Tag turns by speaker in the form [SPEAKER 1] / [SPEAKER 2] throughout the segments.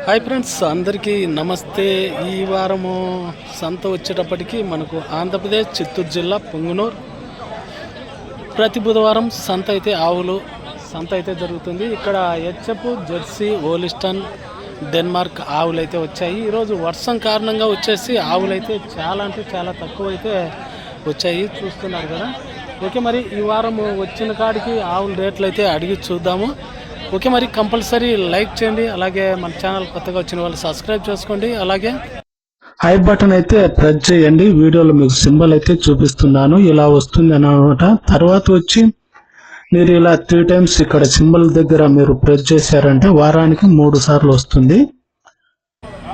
[SPEAKER 1] Hi friends అందరికీ నమస్తే. ఈ వారము సంత వచ్చేటప్పటికి మనకు ఆంధ్రప్రదేశ్ చిత్తూరు జిల్లా పొంగునూరు. ప్రతి బుధవారం సంత అయితే ఆవులు సంత అయితే జరుగుతుంది. ఇక్కడ హెచ్ఎఫ్ జెర్సీ ఓలిస్టన్ డెన్మార్క్ ఆవులు అయితే వచ్చాయి. ఈరోజు వర్షం కారణంగా వచ్చేసి ఆవులు అయితే చాలా అంటే చాలా తక్కువ అయితే వచ్చాయి. చూస్తున్నారు కదా. ఓకే మరి ఈ వారం వచ్చిన కాడికి ఆవుల రేట్లు అయితే అడిగి చూద్దాము. ఓకే మరి కంపల్సరీ లైక్ చేయండి అలాగే మన ఛానల్ కొత్తగా వచ్చిన వాళ్ళు సబ్స్క్రైబ్ చేసుకోండి అలాగే హై బటన్ అయితే ప్రెస్ చేయండి వీడియోలో మీకు సింబల్ అయితే చూపిస్తున్నాను ఇలా వస్తుంది అన్నమాట. తర్వాత వచ్చి మీరు ఇలా త్రీ టైమ్స్ ఇక్కడ సింబల్ దగ్గర మీరు ప్రెస్ చేశారంటే వారానికి మూడు సార్లు వస్తుంది.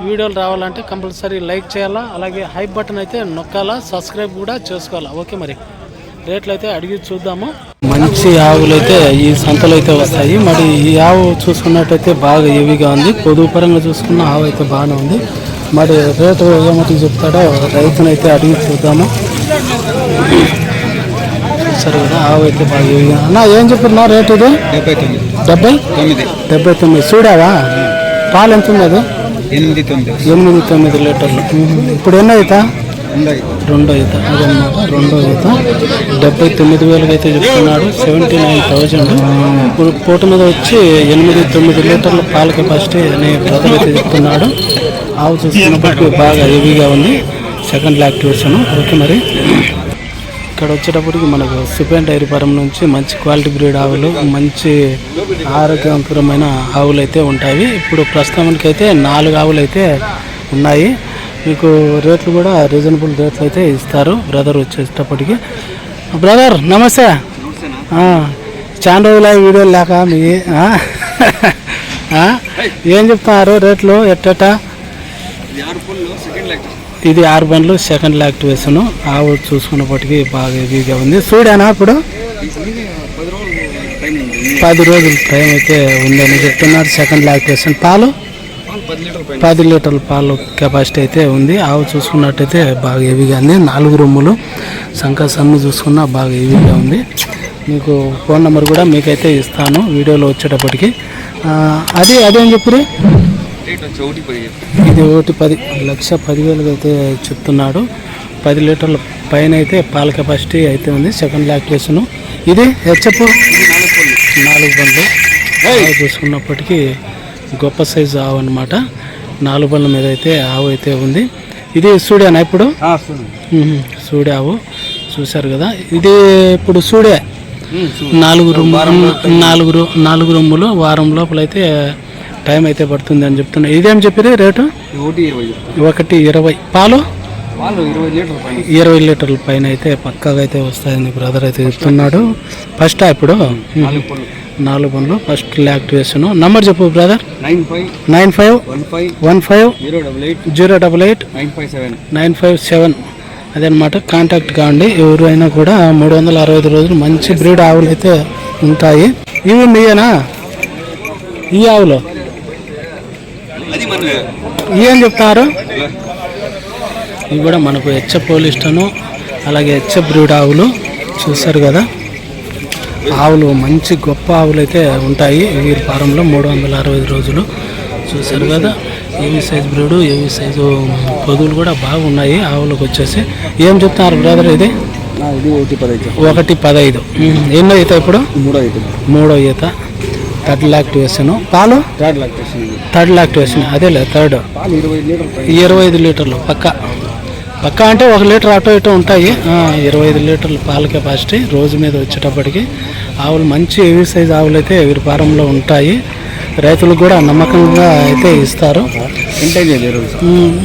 [SPEAKER 1] వీడియోలు రావాలంటే కంపల్సరీ లైక్ చేయాలా అలాగే హై బటన్ అయితే నొక్కాలా సబ్స్క్రైబ్ కూడా చేసుకోవాలా. ఓకే మరి. రేట్లు అయితే అడిగి చూద్దాము. మంచి ఆవులు అయితే ఈ సంతలో అయితే వస్తాయి. మరి ఈ ఆవు చూసుకున్నట్టయితే బాగా హెవీగా ఉంది. పొదుగు పరంగా చూసుకున్న ఆవు అయితే బాగానే ఉంది. మరి రేటు ఏమిటి చెప్తాడో రైతునైతే అడిగి చూద్దాము. సరే కదా ఆవు అయితే బాగా హెవీగా అన్న ఏం చెప్తున్నా రేటు ఇది?
[SPEAKER 2] డెబ్బై తొమ్మిది.
[SPEAKER 1] డెబ్బై?
[SPEAKER 2] తొమ్మిది.
[SPEAKER 1] డెబ్బై తొమ్మిది. చూడావా పాలు ఎంత ఉంది అది?
[SPEAKER 2] ఎనిమిది తొమ్మిది.
[SPEAKER 1] ఎనిమిది తొమ్మిది లీటర్లు. ఇప్పుడు ఎన్నో అవుతా
[SPEAKER 2] ఉన్నాయి
[SPEAKER 1] రెండో ఈత అదనమాట రెండో ఈత. డెబ్బై తొమ్మిది వేలకి అయితే చెప్తున్నాడు సెవెంటీ నైన్ థౌజండ్. ఇప్పుడు పూట మీద వచ్చి ఎనిమిది తొమ్మిది లీటర్ల పాల కెపాసిటీ అనే బ్రదర్ అయితే చెప్తున్నాడు. ఆవు చూస్తున్నప్పటికీ బాగా హెవీగా ఉంది. సెకండ్ యాక్టివేషన్ ఓకే మరి. ఇక్కడ వచ్చేటప్పటికి మనకు సిపెన్ డైరీ ఫారం నుంచి మంచి క్వాలిటీ బ్రీడ్ ఆవులు మంచి ఆరోగ్యవంతమైన ఆవులు అయితే ఉంటాయి. ఇప్పుడు ప్రస్తుతానికి అయితే నాలుగు ఆవులు అయితే ఉన్నాయి. మీకు రేట్లు కూడా రీజనబుల్ రేట్లు అయితే ఇస్తారు. బ్రదర్ వచ్చేటప్పటికి. బ్రదర్ నమస్తే. చాలా రోజుల వీడియోలు లేక మీ ఏం చెప్తున్నారు రేట్లు ఎట్టట? ఇది ఆరు బండ్లు సెకండ్ యాక్టివేషన్ ఆవు చూసుకున్నప్పటికీ బాగా ఇదిగా ఉంది. చూడానా ఇప్పుడు? పది రోజులు టైం అయితే ఉందని చెప్తున్నారు. సెకండ్ యాక్టివేషన్ పాలు? పది లీటర్ల పాలు. కెపాసిటీ అయితే ఉంది. ఆవు చూసుకున్నట్టయితే బాగా హెవీగా ఉంది. నాలుగు రొమ్ములు సంఖ సన్ను చూసుకున్నా బాగా హెవీగా ఉంది. మీకు ఫోన్ నెంబర్ కూడా మీకైతే ఇస్తాను వీడియోలో వచ్చేటప్పటికి. అది అదేం చెప్పి. ఇది ఒకటి పది. లక్ష పదివేలకు అయితే చెప్తున్నాడు. పది లీటర్ల పైన అయితే పాల కెపాసిటీ అయితే ఉంది. సెకండ్ లాక్టేషన్ ఇది హెచ్చపు నాలుగు బండ్లు ఆవు చూసుకున్నప్పటికీ గొప్ప సైజు ఆవు అనమాట నాలుగు బండ్ల మీద అయితే ఆవు అయితే ఉంది. ఇది సూడేనా ఇప్పుడు. సూడే. ఆవు. చూశారు కదా. ఇది ఇప్పుడు సూడే. నాలుగు రూమ్ నాలుగు రూ- నాలుగు రూములు వారం లోపల అయితే టైం అయితే పడుతుంది అని చెప్తున్నా ఇదేం చెప్పారు రేటు?
[SPEAKER 2] ఒకటి ఇరవై
[SPEAKER 1] పాలు?
[SPEAKER 2] ఇరవై లీటర్ల పైన.
[SPEAKER 1] అయితే పక్కాగా అయితే వస్తాయని బ్రదర్ అయితే చెప్తున్నాడు. ఫస్ట్ ఇప్పుడు?
[SPEAKER 2] నాలుగు
[SPEAKER 1] పనులు ఫస్ట్ యాక్టివేషన్. నంబర్ చెప్పు brother.
[SPEAKER 2] Nine five
[SPEAKER 1] nine five
[SPEAKER 2] one five
[SPEAKER 1] one five
[SPEAKER 2] zero double eight
[SPEAKER 1] zero double eight
[SPEAKER 2] nine five seven
[SPEAKER 1] nine five seven. అదనమాట కాంటాక్ట్ కావండి ఎవరైనా కూడా మూడు వందల అరవై ఐదు రోజులు మంచి బ్రీడ్ ఆవులు అయితే ఉంటాయి. ఇవి మీయేనా? ఈ ఆవులు? ఏం చెప్తారు? ఇవి కూడా మనకు హెచ్చ పోలిస్టను అలాగే హెచ్చ బ్రీడ్ ఆవులు. చూస్తారు కదా? ఆవులు మంచి గొప్ప ఆవులు అయితే ఉంటాయి. వీరి ఫారంలో మూడు వందల అరవై ఐదు రోజులు చూశారు కదా. ఏవి సైజు బ్రీడు ఏవి సైజు పొదువులు కూడా బాగున్నాయి. ఆవులకు వచ్చేసి ఏం చెప్తున్నారు బ్రదర్ ఇది?
[SPEAKER 2] ఒకటి పదహైదు.
[SPEAKER 1] ఎన్నో ఈత ఇప్పుడు?
[SPEAKER 2] మూడో
[SPEAKER 1] ఈత. థర్డ్ లాక్టివేషన్ పాలు?
[SPEAKER 2] థర్డ్
[SPEAKER 1] లాక్టివేషన్ అదేలే థర్డ్.
[SPEAKER 2] ఇరవై
[SPEAKER 1] ఐదు లీటర్లు పక్క. పక్క అంటే ఒక లీటర్ అటో ఇటో ఉంటాయి. ఇరవై ఐదు లీటర్ల పాల కెపాసిటీ రోజు మీద వచ్చేటప్పటికి. ఆవులు మంచి హెవీ సైజ్ ఆవులు అయితే వీరి ఫారంలో ఉంటాయి. రైతులకు కూడా నమ్మకంగా అయితే ఇస్తారు.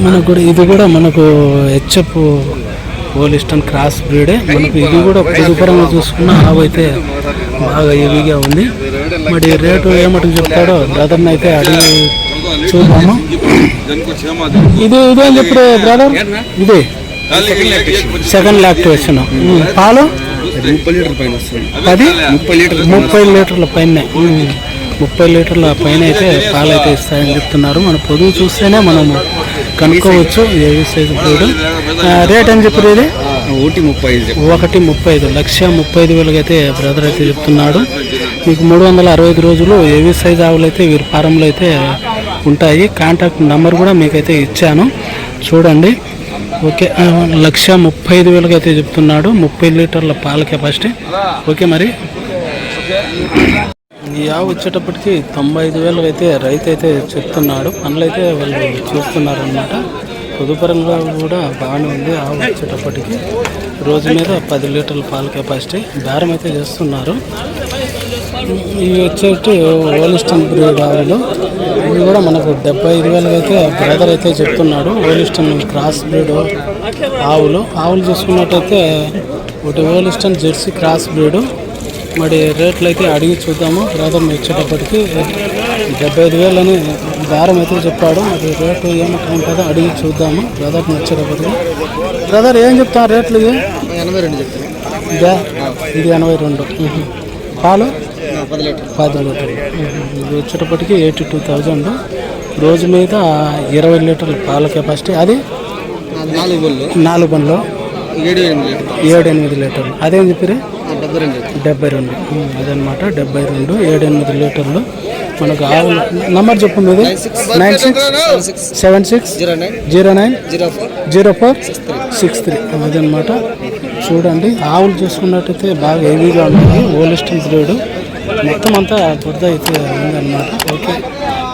[SPEAKER 1] మనకు కూడా ఇది కూడా మనకు హెచ్ఎఫ్ ఓలిస్టన్ క్రాస్ బ్రీడే. మనకు ఇది కూడా పొదుపరంగా చూసుకున్న ఆవు అయితే బాగా హెవీగా ఉంది. మరి రేటు ఏమటుకు చెప్తాడో బ్రదర్ని అయితే అడిగి చూద్దాము. ఇది ఇదేం చెప్పారు బ్రదర్? ఇది. సెకండ్ లాక్టివేషన్ పాలు?
[SPEAKER 2] ముప్పై లీటర్ పైన వస్తుంది.
[SPEAKER 1] పది?
[SPEAKER 2] ముప్పై లీటర్
[SPEAKER 1] ముప్పై లీటర్ల పైన. ముప్పై లీటర్ల పైన అయితే పాలు అయితే ఇస్తాయని చెప్తున్నారు. మన పొదువు చూస్తేనే మనము కనుక్కోవచ్చు ఏ సైజు బ్రీడ్ రేట్ అని చెప్పారు ఇది?
[SPEAKER 2] ఒకటి ముప్పై ఐదు
[SPEAKER 1] ఒకటి ముప్పై ఐదు. లక్ష ముప్పై ఐదు వేలకి అయితే బ్రదర్ అయితే చెప్తున్నాడు. మీకు మూడు వందల అరవై ఐదు రోజులు ఏవి సైజ్ ఆవులు అయితే వీరి ఫారంలో అయితే ఉంటాయి. కాంటాక్ట్ నెంబర్ కూడా మీకైతే ఇచ్చాను. చూడండి. ఓకే లక్ష ముప్పై ఐదు వేలకు అయితే చెప్తున్నాడు. ముప్పై లీటర్ల పాల కెపాసిటీ. ఓకే మరి. ఈ ఆవు వచ్చేటప్పటికి తొంభై ఐదు వేలు అయితే రైతు అయితే చెప్తున్నాడు. పనులు అయితే వాళ్ళు చూస్తున్నారనమాట పొదుపరంగా కూడా బాగానే ఉంది ఆవు వచ్చేటప్పటికి. రోజు మీద పది లీటర్ల పాల కెపాసిటీ. బేరం అయితే చేస్తున్నారు. ఇవి వచ్చేటి ఓలిస్టన్ బ్రీడ్ ఆవులు. ఇవి కూడా మనకు డెబ్బై ఐదు వేలకి అయితే బ్రదర్ అయితే చెప్తున్నాడు ఓలిస్టన్ క్రాస్ బ్రీడ్ ఆవులు. ఆవులు చూసుకున్నట్టయితే ఒకటి ఓలిస్టన్ జెర్సీ క్రాస్ బ్రీడ్. మరి రేట్లు అయితే అడిగి చూద్దాము. బ్రదర్ వచ్చేటప్పటికి డెబ్బై ఐదు వేలని బేరం అయితే చెప్పాడు. మరి రేటు ఏమంటా ఉంటుందో అడిగి చూద్దాము. బ్రదర్ని వచ్చేటప్పటికి బ్రదర్ ఏం చెప్తాను రేట్లు
[SPEAKER 2] ఎనభై రెండు చెప్తాను.
[SPEAKER 1] ఇదే ఎనభై రెండు. పాలు?
[SPEAKER 2] పది లీటర్
[SPEAKER 1] పది లీటర్లు. ఇది వచ్చేటప్పటికి ఎయిటీ టూ థౌజండ్. రోజు మీద ఇరవై లీటర్ల పాల కెపాసిటీ. అది?
[SPEAKER 2] నాలుగు
[SPEAKER 1] బండ్లు
[SPEAKER 2] ఏడు ఎనిమిది లీటర్
[SPEAKER 1] ఏడు ఎనిమిది లీటర్లు. అదేం చెప్పిరి
[SPEAKER 2] డెబ్బై రెండు
[SPEAKER 1] డెబ్బై రెండు. అదనమాట డెబ్బై రెండు ఏడు ఎనిమిది లీటర్లు. మనకు ఆవులు నంబర్ చెప్పు మీది. Nine six seven six
[SPEAKER 2] zero nine
[SPEAKER 1] zero
[SPEAKER 2] four
[SPEAKER 1] six three. అదనమాట. చూడండి ఆవులు చూసుకున్నట్టయితే బాగా హెవీగా ఉన్నాయి. ఓలిస్టన్ బ్రీడ్ మొత్తం అంతా బురద అయితే ఉందన్నమాట. ఓకే.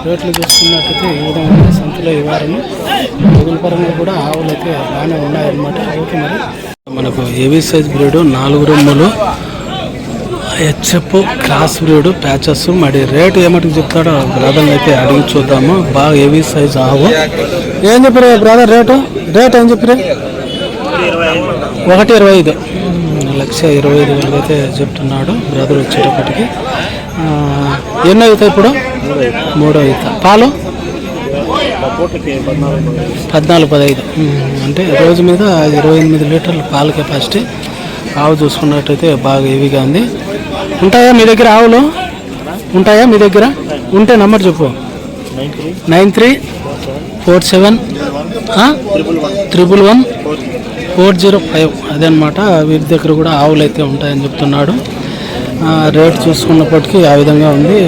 [SPEAKER 1] రేట్లు చూసుకున్నట్టయితే ఈ విధంగా సంతలో ఈ వారం పరంగా కూడా ఆవులు అయితే బాగానే ఉన్నాయన్నమాట. ఓకే మరి. మనకు హెవీ సైజ్ బ్రీడ్? నాలుగు రొమ్ములు. హెచ్ఎఫ్ క్రాస్ బ్రీడ్ ప్యాచెస్ మరి రేట్ ఏమటికి చెప్తాడో బ్రదర్ అయితే అడిగి చూద్దాము. బాగా హెవీ సైజ్ ఆవు? ఏం చెప్పారు బ్రదర్ రేటు? రేట్ ఏం చెప్పారు? ఒకటి ఇరవై ఐదు. లక్ష ఇరవై ఐదు వేలు అయితే చెప్తున్నాడు బ్రదర్ వచ్చేటప్పటికి. ఎన్ని ఎన్నో అవుతాయి ఇప్పుడు? మూడో అవుతా. పాలు? పద్నాలుగు పదహైదు. అంటే రోజు మీద ఇరవై ఎనిమిది లీటర్ల పాల కెపాసిటీ. ఆవు చూసుకున్నట్టయితే బాగా హెవీగా ఉంది. ఉంటాయా మీ దగ్గర ఆవులు? ఉంటాయా మీ దగ్గర? ఉంటే నంబర్ చెప్పు. Nine three four seven triple one. Four zero five అదనమాట. వీరి దగ్గర కూడా ఆవులు అయితే ఉంటాయని చెప్తున్నాడు. రేట్ చూసుకున్నప్పటికీ ఆ విధంగా ఉంది.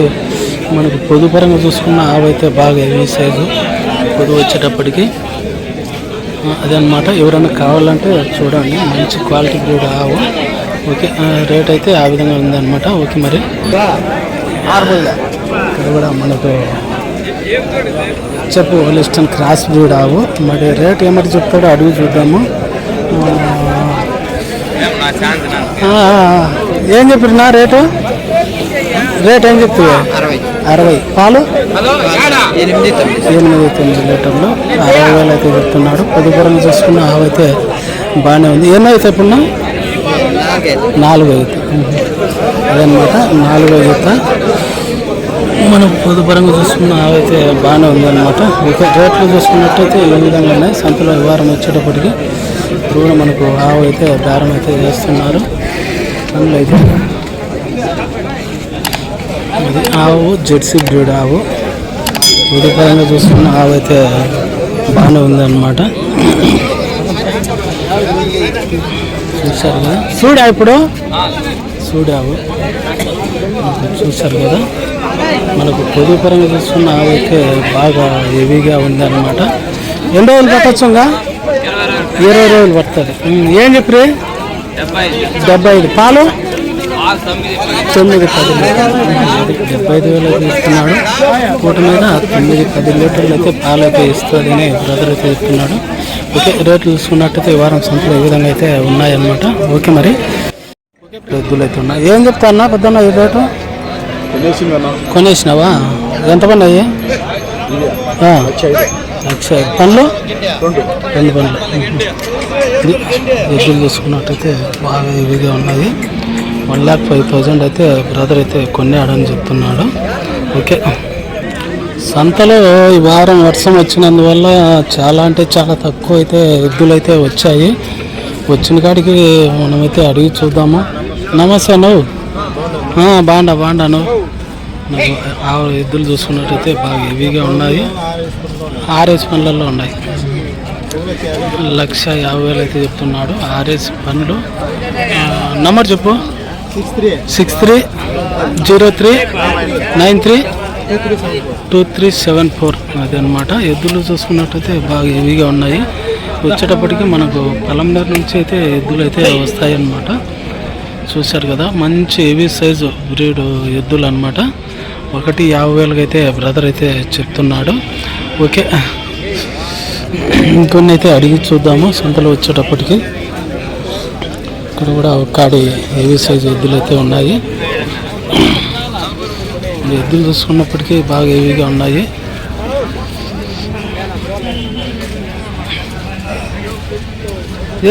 [SPEAKER 1] మనకు పొదుపరంగా చూసుకున్న ఆవు అయితే బాగా హెవీ సైజు. పొదువు వచ్చేటప్పటికి. అదనమాట. ఎవరైనా కావాలంటే చూడండి. మంచి క్వాలిటీ బ్రీడ్ ఆవు. ఓకే రేట్ అయితే ఆ విధంగా ఉందన్నమాట ఓకే మరి. ఇక్కడ కూడా మనకు చెప్పు లిస్టన్ క్రాస్ బ్రీడ్ ఆవు. మరి రేట్ ఏమంటే చెప్తాడో అడుగు చూద్దాము. ఏం చెప్పారు నా రేటు? రేట్ ఏం చెప్తావా?
[SPEAKER 2] అరవై.
[SPEAKER 1] పాలు?
[SPEAKER 2] ఎనిమిది తొమ్మిది.
[SPEAKER 1] లీటర్లు. అరవై వేలు అయితే చెప్తున్నాడు పొదుపురం చూసుకున్న ఆవు అయితే బాగానే ఉంది. ఎన్నో అయితే ఇప్పుడు
[SPEAKER 2] నాలుగే
[SPEAKER 1] అయితే అదనమాట నాలుగు అయితే మనం పొదుపరంగా చూసుకున్న అయితే బాగానే ఉందన్నమాట ఇక రేట్లు చూసుకున్నట్టయితే ఈ విధంగా ఉన్నాయి. సంతలో ఈ వారం వచ్చేటప్పటికి కూడా మనకు ఆవు అయితే బేరం అయితే చేస్తున్నారు అందులో అయితే ఆవు జెర్సీ బ్రీడ్ ఆవు. పొదుపరంగా చూసుకున్న ఆవు అయితే బాగానే ఉందన్నమాట. చూశారు కదా? చూడా ఇప్పుడు? చూడావు చూశారు కదా? మనకు పొదుపరంగా చూసుకున్న ఆవు అయితే బాగా హెవీగా ఉందన్నమాట. ఎన్ని రోజులు పట్టచ్చుగా ఇరవై రోజులు పడుతుంది. ఏం చెప్పి డెబ్బై ఐదు. పాలు? తొమ్మిది పది డెబ్బై ఐదు వేలు అయితే ఇస్తున్నాడు. పూట మీద తొమ్మిది పది లీటర్లు అయితే పాలు అయితే ఇస్తుందని బ్రదర్ అయితే చెప్తున్నాడు. ఓకే రేట్లు చూసుకున్నట్టయితే ఈ వారం సంతలో ఈ విధంగా అయితే ఉన్నాయన్నమాట. ఓకే మరి. ఎద్దులు అయితే ఉన్నాయి. ఏం చెప్తా అన్న పెద్దన్న ఈ రేటు? కొనేసినావా? ఎంత పన్నాయి ఆ, లక్ష పనులు రెండు పనులు ఎగ్గులు ఎద్దులు చూసుకున్నట్టయితే బాగా ఇవిగా ఉన్నాయి. వన్ ల్యాక్ ఫైవ్ థౌజండ్ అయితే బ్రదర్ అయితే కొన్నాడని చెప్తున్నాడు. ఓకే. సంతలో ఈ వారం వర్షం వచ్చినందువల్ల చాలా అంటే చాలా తక్కువ అయితే ఎద్దులు అయితే వచ్చాయి. వచ్చిన కాడికి మనమైతే అడిగి చూద్దాము. నమస్తే నువ్వు బాగుండా బాగుండా నువ్వు ఆ ఎద్దులు చూసుకున్నట్టయితే బాగా హెవీగా ఉన్నాయి. ఆర్ఎస్ పనులలో ఉన్నాయి. లక్ష యాభై వేలు అయితే చెప్తున్నాడు. ఆర్ఎస్ పనులు నంబర్ చెప్పు. Six three zero three nine three two three seven four అది అనమాట ఎద్దులు చూసుకున్నట్టయితే బాగా హెవీగా ఉన్నాయి. వచ్చేటప్పటికి మనకు పలంనేరు నుంచి అయితే ఎద్దులు అయితే వస్తాయి అన్నమాట. చూశారు కదా మంచి హెవీ సైజు బ్రీడ్ ఎద్దులు అనమాట ఒకటి యాభై వేలకైతే అయితే బ్రదర్ అయితే చెప్తున్నాడు. ఓకే. ఇంకొన్ని అయితే అడిగి చూద్దాము సంతలో వచ్చేటప్పటికి. ఇక్కడ కూడా ఒక కాడి హెవీ సైజు ఎద్దులు అయితే ఉన్నాయి. ఎద్దులు చూసుకున్నప్పటికీ బాగా హెవీగా ఉన్నాయి.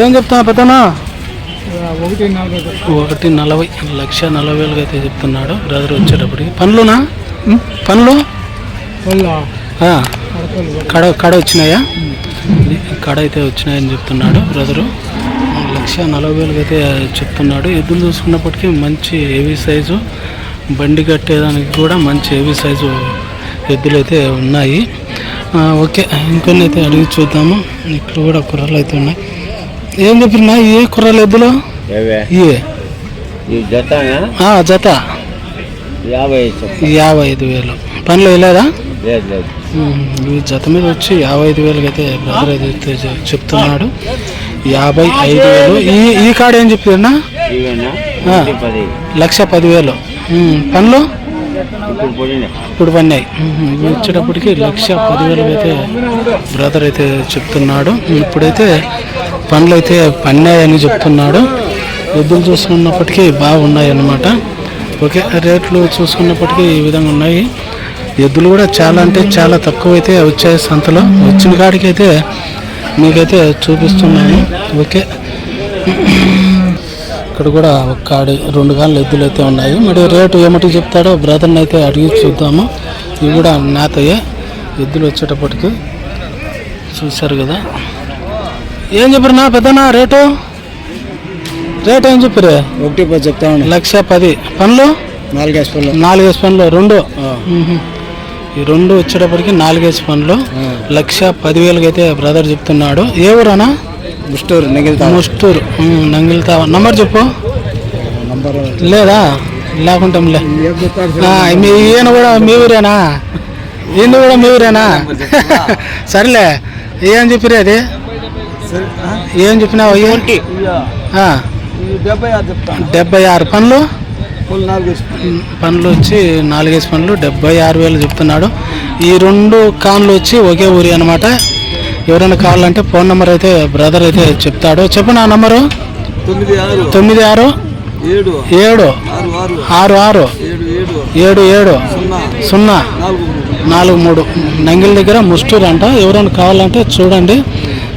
[SPEAKER 1] ఏం చెప్తున్నా పెద్దనా
[SPEAKER 3] ఒకటి నలభై
[SPEAKER 1] ఒకటి నలభై లక్ష నలభై వేలుగా అయితే చెప్తున్నాడు. బ్రదర్ వచ్చేటప్పటికి. పనులునా? పనులు?
[SPEAKER 3] కడపలు
[SPEAKER 1] కడ కడ వచ్చినాయా? కడ అయితే వచ్చినాయని చెప్తున్నాడు బ్రదరు. లక్ష నలభై వేలుగా అయితే చెప్తున్నాడు. ఎద్దులు చూసుకున్నప్పటికీ మంచి హెవీ సైజు బండి కట్టేదానికి కూడా మంచి హెవీ సైజు ఎద్దులు అయితే ఉన్నాయి. ఓకే ఇంకొన్ని అయితే అడిగి చూద్దాము. ఇక్కడ కూడా కుర్రలు అయితే ఉన్నాయి. ఏం చెప్పినా ఏ కుర్రలు ఎద్దులు?
[SPEAKER 2] ఏవే?
[SPEAKER 1] ఇవే
[SPEAKER 2] జత యాభై
[SPEAKER 1] యాభై ఐదు వేలు. పనులు వేయలేదా?
[SPEAKER 2] లేదు లేదు.
[SPEAKER 1] ఈ జత మీద వచ్చి యాభై ఐదు వేలకి అయితే బ్రదర్ అయితే చెప్తున్నాడు. యాభై ఐదు వేలు. ఈ ఈ కాడ ఏం చెప్తున్నా లక్ష పదివేలు. పనులు?
[SPEAKER 2] ఇప్పుడు
[SPEAKER 1] పన్నాయి ఇవి వచ్చేటప్పటికి లక్ష పదివేలు అయితే బ్రదర్ అయితే చెప్తున్నాడు. ఇప్పుడైతే పనులు అయితే పన్నాయని చెప్తున్నాడు. ఎద్దులు చూసుకున్నప్పటికీ బాగున్నాయి అన్నమాట ఓకే రేట్లు చూసుకున్నప్పటికీ ఈ విధంగా ఉన్నాయి. ఎద్దులు కూడా చాలా అంటే చాలా తక్కువ అయితే వచ్చాయి సంతలో. వచ్చిన కాడికి అయితే మీకైతే చూపిస్తున్నాను. ఓకే. ఇక్కడ కూడా ఒక కాడి రెండు కాళ్ళు ఎద్దులు అయితే ఉన్నాయి. మరి రేటు ఏమిటి చెప్తాడో బ్రదర్ని అయితే అడిగి చూద్దాము. ఇవి కూడా నేతయ్యే. ఎద్దులు వచ్చేటప్పటికి చూశారు కదా. ఏం చెప్పారు నా పెద్దనా రేటు? రేట్ ఏం చెప్పారు?
[SPEAKER 3] ఒకటి పది చెప్తా
[SPEAKER 1] లక్ష పది. పనులు?
[SPEAKER 3] నాలుగేసి పళ్ళు
[SPEAKER 1] నాలుగేసి పనులు. రెండు. ఈ రెండు వచ్చేటప్పటికి నాలుగేసి పనులు. లక్ష పదివేలకి అయితే బ్రదర్ చెప్తున్నాడు. ఏ ఊరనా
[SPEAKER 3] ముస్టూరు నెగిలితా
[SPEAKER 1] ముస్టూరు నంగిల్తా నంబర్ చెప్పు.
[SPEAKER 3] నంబర్.
[SPEAKER 1] లేదా? లేకుంటాంలే మీ ఈయన కూడా మీ ఊరేనా? ఈయన కూడా మీ ఊరేనా? సర్లే. ఏం చెప్పిరే అది? ఏం చెప్పినావు
[SPEAKER 3] డెబ్బై ఆరు
[SPEAKER 1] పనులు? పనులు వచ్చి నాలుగేసి పనులు డెబ్బై ఆరు వేలు చెప్తున్నాడు. ఈ రెండు కాన్లు వచ్చి ఒకే ఊరి అనమాట ఎవరైనా కావాలంటే ఫోన్ నెంబర్ అయితే బ్రదర్ అయితే చెప్తాడు. చెప్పు నా నంబరు?
[SPEAKER 3] తొమ్మిది ఆరు. ఏడు. ఆరు ఆరు. ఏడు ఏడు. సున్నా.
[SPEAKER 1] సున్నా.
[SPEAKER 3] నాలుగు మూడు.
[SPEAKER 1] నాలుగు మూడు. నంగిల్ దగ్గర ముస్టూరు అంట. ఎవరైనా కావాలంటే చూడండి.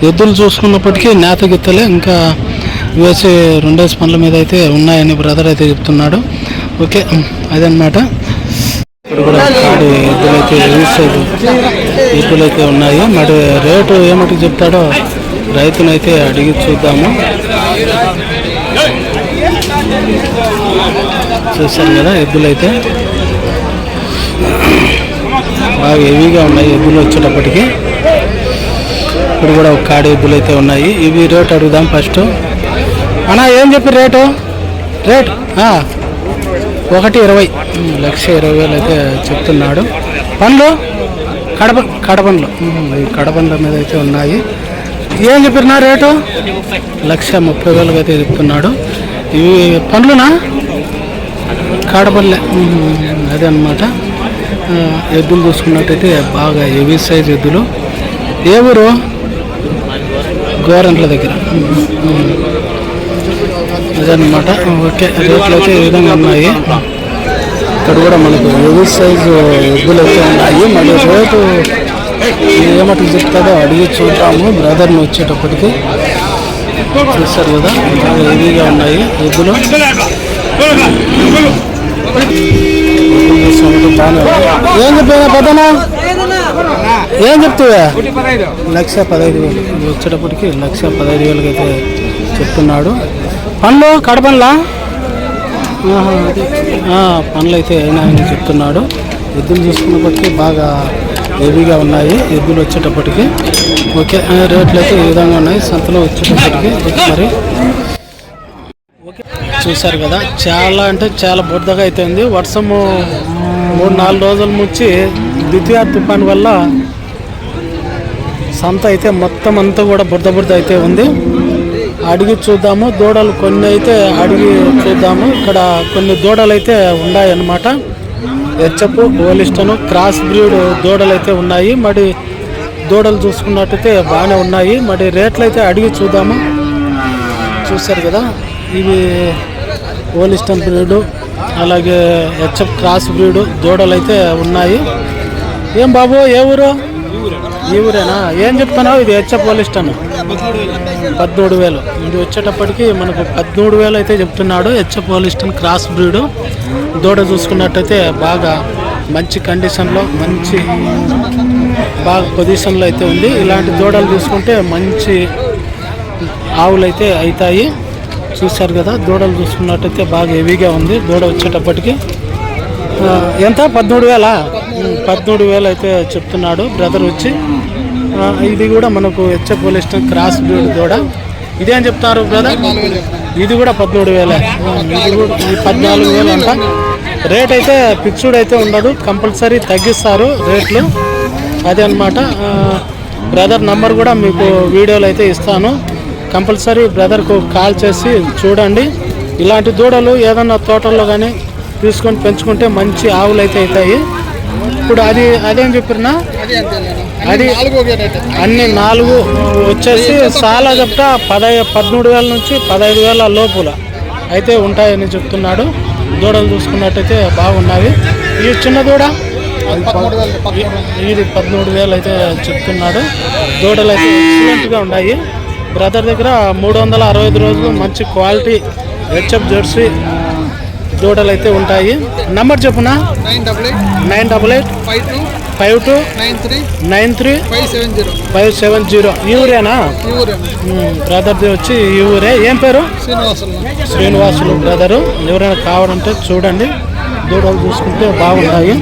[SPEAKER 1] ఎద్దులు చూసుకున్నప్పటికీ నేత గిత్తలే. ఇంకా వేసే రెండేసి పనుల మీద అయితే ఉన్నాయని బ్రదర్ అయితే చెప్తున్నాడు. ఓకే అదనమాట ఇక్కడ కూడా కాడి ఎద్దులైతే అయితే ఎద్దులైతే ఉన్నాయి. మరి రేటు ఏమిటి చెప్తాడో రైతునైతే అడిగి చూద్దాము. చూశారు కదా ఎద్దులైతే. బాగా హెవీగా ఉన్నాయి ఎద్దులు వచ్చేటప్పటికి. ఇప్పుడు కూడా ఒక కాడి ఎద్దులు అయితే ఉన్నాయి. ఇవి రేట్ అడుగుదాం ఫస్ట్. అన్నా ఏం చెప్పి రేటు? రేట్ ఒకటి ఇరవై. లక్ష ఇరవై వేలు అయితే చెప్తున్నాడు. పండ్లు? కడప కడపండ్లు. కడపండ్ల మీద అయితే ఉన్నాయి. ఏం చెప్పినా రేటు? లక్ష ముప్పై వేలకు అయితే చెప్తున్నాడు. ఇవి పండ్లునా? కాడపల్లె. అదే అనమాట ఎద్దులు చూసుకున్నట్టయితే బాగా హెవీ సైజ్ ఎద్దులు. ఏ ఊరు? గోరంట్ల దగ్గర. అదనమాట ఓకే రేట్లు అయితే ఈ విధంగా ఉన్నాయి. ఇక్కడ కూడా మనకు ఎవరి సైజు ఎగ్గులు అయితే ఉన్నాయి. మరి రేటు ఏమట్లు చెప్తాడో అడిగి చూద్దాము. బ్రదర్ని వచ్చేటప్పటికి చూస్తారు కదా బాగా హెవీగా ఉన్నాయి ఎగ్గులు ఏం చెప్పావు పెద్దనా ఏం చెప్తావా? లక్ష పదహైదు వేలు. వచ్చేటప్పటికి లక్ష పదహైదు వేలకి అయితే చెప్తున్నాడు. పండ్లు కడపండ్లా? పండ్లు అయితే అయినా అని చెప్తున్నాడు. ఎద్దులు చూసుకున్నప్పటికీ బాగా హెవీగా ఉన్నాయి. ఎద్దులు వచ్చేటప్పటికి. ఓకే రేట్లు అయితే ఈ విధంగా ఉన్నాయి. సంతలో వచ్చేటప్పటికి మరి. చూశారు కదా చాలా అంటే చాలా బురదగా అయితే ఉంది వర్షము మూడు నాలుగు రోజుల నుంచి ద్వితీయ తుఫాన్ వల్ల సంత అయితే మొత్తం అంతా కూడా బురద బురద అయితే ఉంది. అడిగి చూద్దాము. దూడలు కొన్ని అయితే అడిగి చూద్దాము. ఇక్కడ కొన్ని దూడలు అయితే ఉన్నాయన్నమాట. హెచ్చపు ఓలిస్టను క్రాస్ బ్రీడ్ దూడలు అయితే ఉన్నాయి. మరి దూడలు చూసుకున్నట్టయితే బాగానే ఉన్నాయి. మరి రేట్లు అయితే అడిగి చూద్దాము. చూశారు కదా ఇవి ఓలిస్టన్ బ్రీడు అలాగే హెచ్ఎఫ్ క్రాస్ బ్రీడు దూడలు అయితే ఉన్నాయి. ఏం బాబు ఏ ఊరు? ఈ ఊరేనా? ఏం చెప్తున్నావు? ఇది హెచ్ఎఫ్ ఓలిస్టన్ పద్మూడు వేలు. ఇది వచ్చేటప్పటికి మనకు పదమూడు వేలు అయితే చెప్తున్నాడు హెచ్ఎఫ్ ఓలిస్టన్ క్రాస్ బ్రీడు. దూడ చూసుకున్నట్టయితే బాగా మంచి కండిషన్లో మంచి బాగా పొజిషన్లో అయితే ఉంది. ఇలాంటి దూడలు చూసుకుంటే మంచి ఆవులు అయితే అవుతాయి చూశారు కదా దూడలు చూసుకున్నట్టయితే బాగా హెవీగా ఉంది. దూడ వచ్చేటప్పటికి. ఎంత? పద్మూడు వేలా? పదమూడు వేలు అయితే చెప్తున్నాడు బ్రదర్ వచ్చి. ఇది కూడా మనకు హెచ్ఎఫ్ పోలీస్ క్రాస్ బ్రీడ్ దూడ. ఇదేం చెప్తారు బ్రదర్? ఇది కూడా పదమూడు వేలే. ఇది కూడా పద్నాలుగు వేలు అంట. రేట్ అయితే ఫిక్స్డ్ అయితే ఉండదు. కంపల్సరీ తగ్గిస్తారు రేట్లు. అదే అనమాట బ్రదర్ నంబర్ కూడా మీకు వీడియోలో అయితే ఇస్తాను. కంపల్సరీ బ్రదర్కు కాల్ చేసి చూడండి. ఇలాంటి దూడలు ఏదన్నా తోటల్లో కానీ తీసుకొని పెంచుకుంటే మంచి ఆవులు అయితే అవుతాయి. ఇప్పుడు అది అదేం చెప్పినా? అది అన్ని. నాలుగు వచ్చేసి చాలా చెప్తా పదై పదమూడు వేల నుంచి పదహైదు వేల లోపుల అయితే ఉంటాయని చెప్తున్నాడు. దూడలు చూసుకున్నట్టయితే బాగున్నాయి. ఈ చిన్న దూడ? ఇది పదమూడు వేలు అయితే చెప్తున్నాడు. దూడలు అయితే ఎక్సలెంట్గా ఉన్నాయి. బ్రదర్ దగ్గర మూడు వందల అరవై ఐదు రోజులు మంచి క్వాలిటీ హెచ్ఎఫ్ జెర్సీ దూడలు అయితే ఉంటాయి. నంబర్ చెప్పున?
[SPEAKER 3] Nine double eight.
[SPEAKER 1] Nine eight
[SPEAKER 3] five two.
[SPEAKER 1] Five two
[SPEAKER 3] nine three.
[SPEAKER 1] Nine three
[SPEAKER 3] five seven zero.
[SPEAKER 1] Five seven zero ఈ ఊరేనా బ్రదర్ది వచ్చి ఈ ఊరే. ఏం పేరు?
[SPEAKER 3] శ్రీనివాసులు
[SPEAKER 1] బ్రదరు. ఎవరైనా కావాలంటే చూడండి. దూడలు చూసుకుంటే బాగుంటాయి.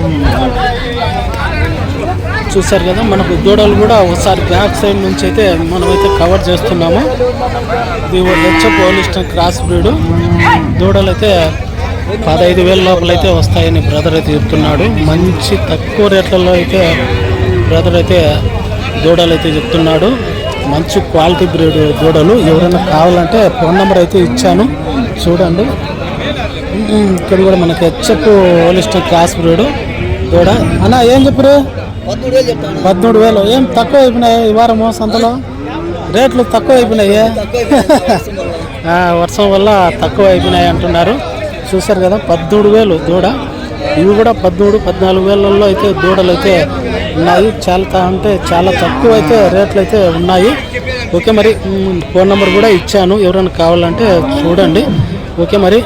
[SPEAKER 1] చూసారు కదా మనకు దూడలు కూడా ఒకసారి బ్యాక్ సైడ్ నుంచి అయితే మనమైతే కవర్ చేస్తున్నాము. ఇది వచ్చే పోలిస్టన్ క్రాస్ బ్రీడ్. దూడలు అయితే పదహైదు వేల లోపల అయితే వస్తాయని బ్రదర్ అయితే చెప్తున్నాడు. మంచి తక్కువ రేట్లలో అయితే బ్రదర్ అయితే దూడలు అయితే చెప్తున్నాడు. మంచి క్వాలిటీ బ్రీడ్ దూడలు. ఎవరైనా కావాలంటే ఫోన్ నెంబర్ అయితే ఇచ్చాను. చూడండి. ఇక్కడ కూడా మనకి హెచ్ఎఫ్ హోలిస్టిక్ క్లాస్ బ్రీడ్ దూడ. అన్న ఏం చెప్పారు?
[SPEAKER 3] పదమూడు వేలు.
[SPEAKER 1] ఏం తక్కువ అయిపోయినాయి ఈ వారము సంతలో? రేట్లు తక్కువ అయిపోయినాయి. వర్షం వల్ల తక్కువ అయిపోయినాయి అంటున్నారు. చూశారు కదా పద్మూడు వేలు దూడ. ఇవి కూడా పద్మూడు పద్నాలుగు వేలలో అయితే దూడలు అయితే ఉన్నాయి. చాలా అంటే చాలా తక్కువ అయితే రేట్లు అయితే ఉన్నాయి. ఓకే మరి ఫోన్ నెంబర్ కూడా ఇచ్చాను. ఎవరైనా కావాలంటే చూడండి. ఓకే మరి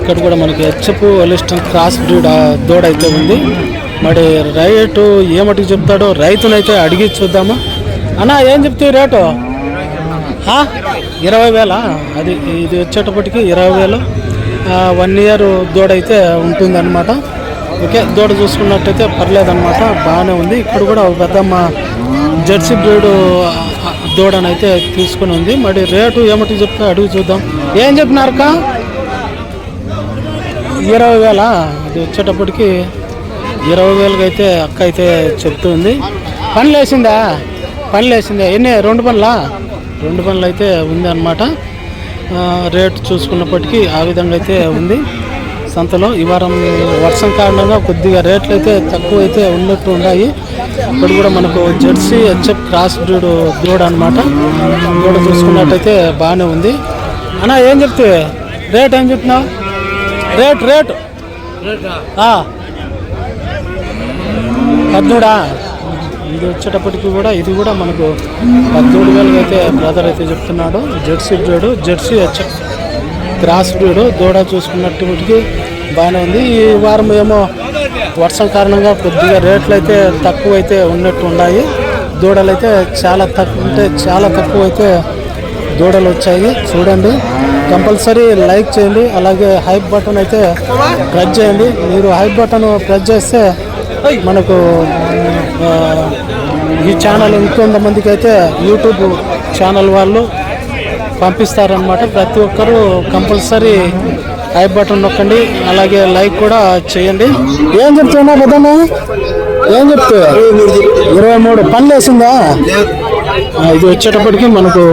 [SPEAKER 1] ఇక్కడ కూడా మనకి హెచ్చపు ఒలిస్టన్ క్రాస్ బ్రీడ్ దూడ అయితే ఉంది. మరి రేటు ఏమటి చెప్తాడో రైతునైతే అడిగి చూద్దాము. అన్న ఏం చెప్తే రేటు? ఇరవై వేల? అది ఇది వచ్చేటప్పటికి ఇరవై వేలు. వన్ ఇయర్ దూడ అయితే ఉంటుందన్నమాట. ఓకే దూడ చూసుకున్నట్టయితే పర్లేదన్నమాట బాగానే ఉంది. ఇక్కడ కూడా ఒక పెద్దమ్మ జెర్సీ బ్రీడ్ దూడనైతే తీసుకుని ఉంది. మరి రేటు ఏమటి చెప్తే అడిగి చూద్దాం. ఏం చెప్పినారక్క ఇరవై వేల? అది వచ్చేటప్పటికి ఇరవై వేలకి అయితే అక్క అయితే చెప్తుంది. పనులు వేసిందా? పనులు వేసిందా? ఎన్ని? రెండు పనులా? రెండు పనులు అయితే ఉంది అనమాట రేట్ చూసుకున్నప్పటికీ ఆ విధంగా అయితే ఉంది. సంతలో ఈ వారం వర్షం కారణంగా కొద్దిగా రేట్లు అయితే తక్కువ అయితే ఉన్నట్టు ఉన్నాయి. ఇప్పుడు కూడా మనకు జెర్సీ హెచ్ఎఫ్ క్రాస్ బ్రీడ్ దూడ అనమాట దూడ చూసుకున్నట్టయితే బాగానే ఉంది. అన్న ఏం చెప్తే? రేట్ ఏం చెప్తున్నావు? Rate rate. ఆ. ఇది వచ్చేటప్పటికి కూడా ఇది కూడా మనకు పద్దెనిమిది వేలకి అయితే బ్రదర్ అయితే చెప్తున్నాడు. జెర్సీ జోడు జెర్సీ వచ్చ క్రాస్ బ్రీడ్ దూడ చూసుకున్నట్టుకి బాగానే ఉంది. ఈ వారం ఏమో వర్షం కారణంగా కొద్దిగా రేట్లు అయితే తక్కువ అయితే ఉన్నట్టు ఉన్నాయి. దూడలు అయితే చాలా తక్కువ అంటే చాలా తక్కువ అయితే దూడలు వచ్చాయి. చూడండి. కంపల్సరీ లైక్ చేయండి. అలాగే హైప్ బటన్ అయితే ప్రెస్ చేయండి. మీరు హైప్ బటన్ ప్రెస్ చేస్తే మనకు ఈ ఛానల్ ఇంకొంతమందికి అయితే యూట్యూబ్ ఛానల్ వాళ్ళు పంపిస్తారనమాట ప్రతి ఒక్కరూ కంపల్సరీ ఐ బటన్ నొక్కండి అలాగే లైక్ కూడా చేయండి. ఏం చెప్తున్నా పెద్దమ్మ? ఏం చెప్తే? ఇరవై మూడు పనులు వేసిందా? ఇది వచ్చేటప్పటికి మనకు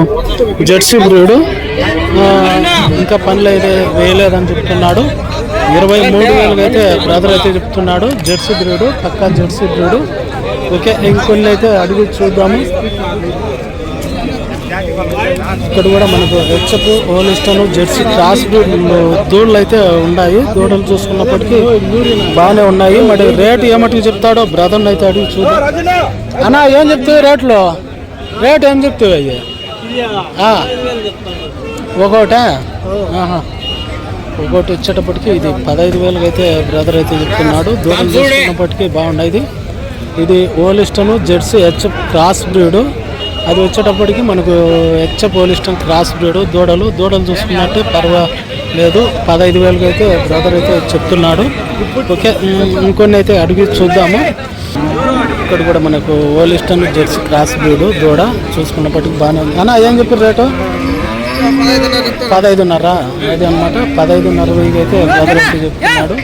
[SPEAKER 1] జెర్సీ బ్రీడు. ఇంకా పనులు అయితే వేయలేదని చెప్తున్నాడు. ఇరవై మూడు వేలుగా అయితే బ్రదర్ అయితే చెప్తున్నాడు జెర్సీ బ్రీడు పక్కా జెర్సీ బ్రీడు. ఓకే ఇంకొన్ని అయితే అడిగి చూద్దాము. ఇక్కడ కూడా మనకు హెచ్ఎఫ్ ఓలిస్టన్ జెర్సీ క్రాస్ దూడలు అయితే ఉన్నాయి. దూడలు చూసుకున్నప్పటికీ బాగానే ఉన్నాయి. మరి రేటు ఏమటికి చెప్తాడో బ్రదర్ని అయితే అడిగి చూద్దాం. అన్నా ఏం చెప్తావు రేట్లు? రేట్ ఏం చెప్తావు అయ్యి? ఒకటే? ఒకటి వచ్చేటప్పటికి ఇది పదహైదు వేలకైతే అయితే బ్రదర్ అయితే చెప్తున్నాడు. దూరం చూసుకున్నప్పటికీ బాగున్నాయి ఇది Holstein Jersey HF cross breed. అది వచ్చేటప్పటికి మనకు హెచ్ఎఫ్ ఓలిస్టన్ క్రాస్ బ్రీడ్ దూడలు. దూడలు చూసుకున్నట్టే పర్వాలేదు పదహైదు వేలకు అయితే బ్రదర్ అయితే చెప్తున్నాడు. ఓకే ఇంకొన్ని అయితే అడిగి చూద్దాము. ఇక్కడ కూడా మనకు ఓలిస్టన్ జెర్సీ క్రాస్ బ్రీడ్ దూడ చూసుకున్నప్పటికి బాగానే ఉంది. అన్న ఏం చెప్పారు రేటు?
[SPEAKER 3] పదహైదున్నర. చెప్తాను
[SPEAKER 1] పదహైదున్నర అది అనమాట పదహైదున్నర వెయ్యి అయితే బ్రదర్ అయితే చెప్తున్నాడు.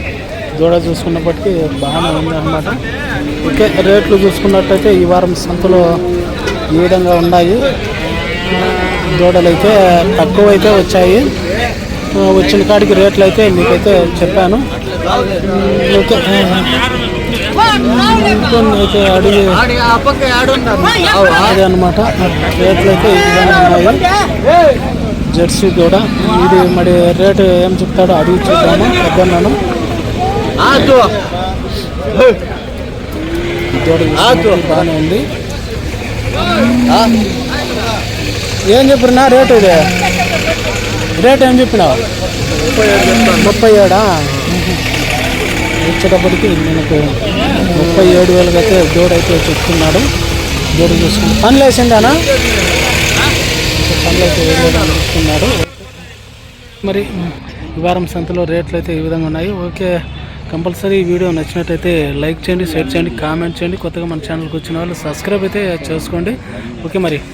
[SPEAKER 1] దూడ చూసుకున్నప్పటికీ బాగానే ఉంది అనమాట ఓకే రేట్లు చూసుకున్నట్టయితే ఈ వారం సంతలో ఈ విధంగా ఉన్నాయి. దూడలైతే అయితే తక్కువ అయితే వచ్చాయి వచ్చిన కాడికి రేట్లు అయితే మీకైతే చెప్పాను. ఓకే. అయితే అడిగి అదే అనమాట రేట్లు అయితే ఈ విధంగా ఉన్నాయి. జెర్సీ కూడా ఇది మరి రేటు ఏం చెప్తాడో అడిగి చూద్దాము. పెద్దన్నాను. బాగానే ఉంది. ఏం చెప్పినా రేటు ఇది. రేట్ ఏం చెప్పినావు? ముప్పై ఏడా వచ్చేటప్పటికి మనకు ముప్పై ఏడు వేలకు అయితే దూడ అయితే చెప్తున్నాడు. దూడ చూసుకుని పనులు వేసిండానా? పనులు అయితే చెప్తున్నాడు. మరి ఈ వారం సంతలో రేట్లు అయితే ఈ విధంగా ఉన్నాయి. ఓకే. కంపల్సరీ వీడియో నచ్చినట్టయితే లైక్ చేయండి షేర్ చేయండి కామెంట్ చేయండి. కొత్తగా మన ఛానల్కి వచ్చిన వాళ్ళు సబ్స్క్రైబ్ అయితే చేసుకోండి. ఓకే మరి.